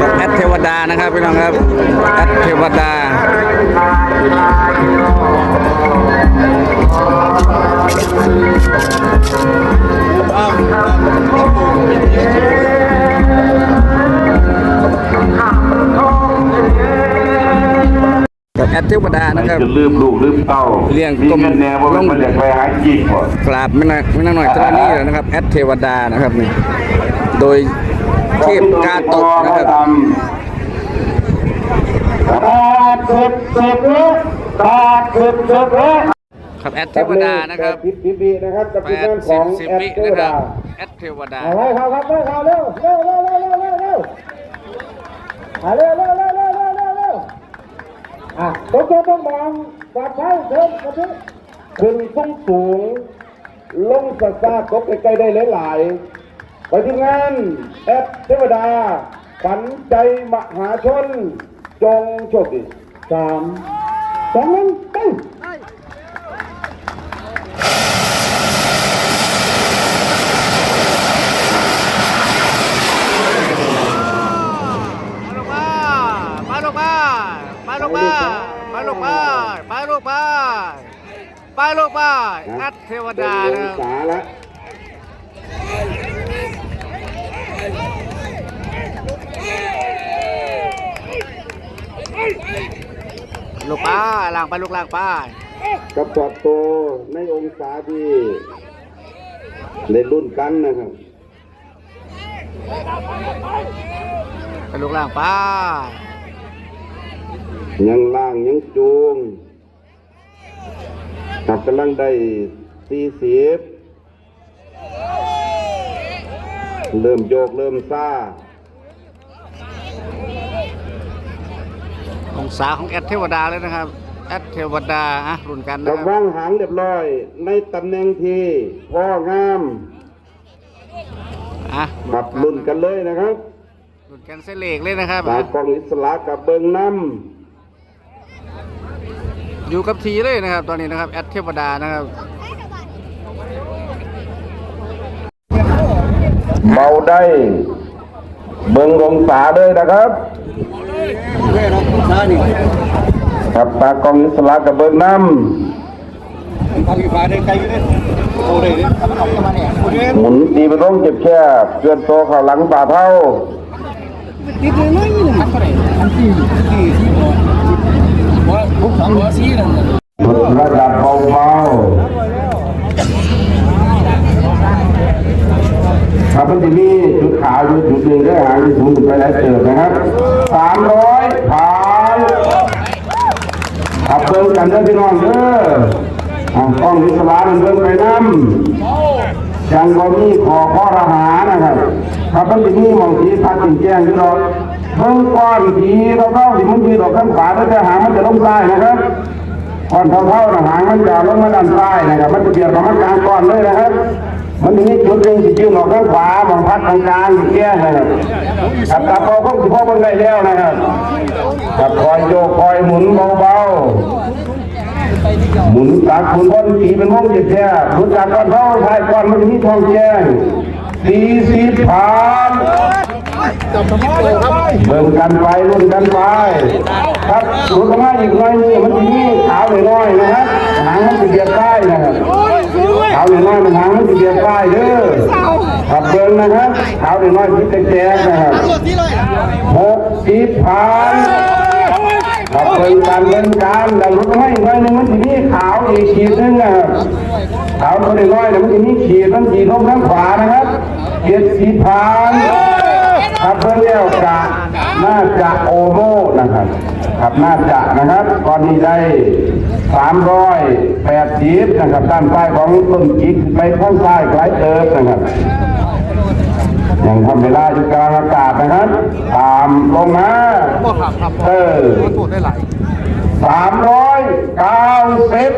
กับแอดเทวดานะครับพี่น้องครับแอดเทวดากับแอดเทวดานะครับจะลืมลูกลืมเต้าเลี้ยงมีกลมเงินแน่ว่ามันอยากไปหาจิกหมดกราบไม่นานไม่นานหน่อยเท่านี้แล้วนะครับแอดเทวดานะครับนี่โดย เทพกาตกนะครับแปดสิบสิบวิแปดสิบสิบวิครับแอดเทวดานะครับสิบสิบวินะครับกับแปทีมดงานขสิอบงสิบแอดวิเทวนะครัดาบแอดเทวดาเอาไว้ครับครับเร็วครับเร็วเร็วเร็วเร็วเร็วเร็วเร็วเอาเร็วเร็วเร็วเร็วเร็วเร็วเร็วอะตัวตัวต้องมองปลอดภัยเชิญกระทึขึ้นสูงสูงลงสักซากกใกล้ๆได้หลายๆ ไปที่งานแอดเทวดาขวัญใจมหาชน จงโชคดีสามสองหนึ่งไปมาลงมามาลงมามาลงมามาลงมามาลงมาแอดเทวดานะครับ สา ละลูกป้าล่างไปลูกล่างป้ากับปอดโตในองศาที่เล่นรุ่นกันนะครับไปลูกล่างป้ายังล่างยังจูงครับกำลังได้สี่สิบเริ่มโยกเริ่มซ่า องศาของแอดเทวดาเลยนะครับ แอดเทวดาอะรุ่นกันนะกับครับว่างหางเรียบร้อย ในตำแหน่งที่พ่องามอะขับรุ่นกันเลยนะครับรุ่นกันเส้นเหล็กเลยนะครับตาอะกองอิสระกับเบิงน้อยู่กับทีเลยนะครับ ตอนนี้นะครับแอดเทวดานะครับำเบาได้ เบิงองศาเลยนะครับ ครับตากองอิสระกับเบิงน้ำหมุนตีไปร่องเจ็บแคบเคลื่อนโตเข้าหลังป่าเท่าระดับเบาๆครับมันจะมี ไปได้เติบนะครับสามร้อยผ่านขับเบิ้งกันเด้อพี่น้องเด้ออะกล้องวิศวะมันเบิ้งไปน้ำยังบ่มีขอข้อรหานะครับครับมันจะมีหมองสีพัดจิงแจ้งอยู่ดอกเบิ้งก้อนสีเราเท่าที่มันมีดอกข้างขวาแล้วแต่หางมันจะลงใต้นะครับก้อนเท่าๆนะหางมันจะลงมาด้านใต้นะครับ มันจะเบียดกับมันกลางก้อนเลยนะครับ มันมีจุดหนึ่งที่ยืนออกข้างขวาบางพัดทางกลางอยู่แก่นะครับกับตาพอคงสิพ่อมันได้แล้วนะครับขับคอยโยกคอยหมุนเบาๆหมุนตากหมุนบนสีเป็นวงเจ็ดแค่รู้จักก้อนเท่าท้ายก้อนมันจะมีทองแจ้งสี่สิบ ผ่นเบิ่งกันไปรุ่นกันไป ครับรู้กันมาอีกหน่อยนี่มันมีขาวหน่อยนะครับหางมันจะเบียดได้นะครับขาวน้อยมันหางมันจะเบียดป้ายเด้อขับเบิ้งนะครับขาวน้อยพิจแจ๊กนะครับหกสิบพันขับเบิ้งการเบิ้งการดังรถไม่หน่อยหนึงมันจะมีขาวอีกขีดนึงนะครับขาวตัวน้อยๆเนี่ยมันจะมีขีดมันขีดลงข้างขวานะครับเจ็ดสิบพัน ขับเบิ้งแล้วกะน่าจะโอโมนะครับขับน่าจะนะครับก่อนนี้ได้สามร้อยแปดสิบนะครับด้านใต้ของต้นจิกไปข้างซ้ไกลเติบนะครับยังทำเวลาอยู่กลางอากาศนะครับตามลงมาเออสามร้อยเก้าสิบ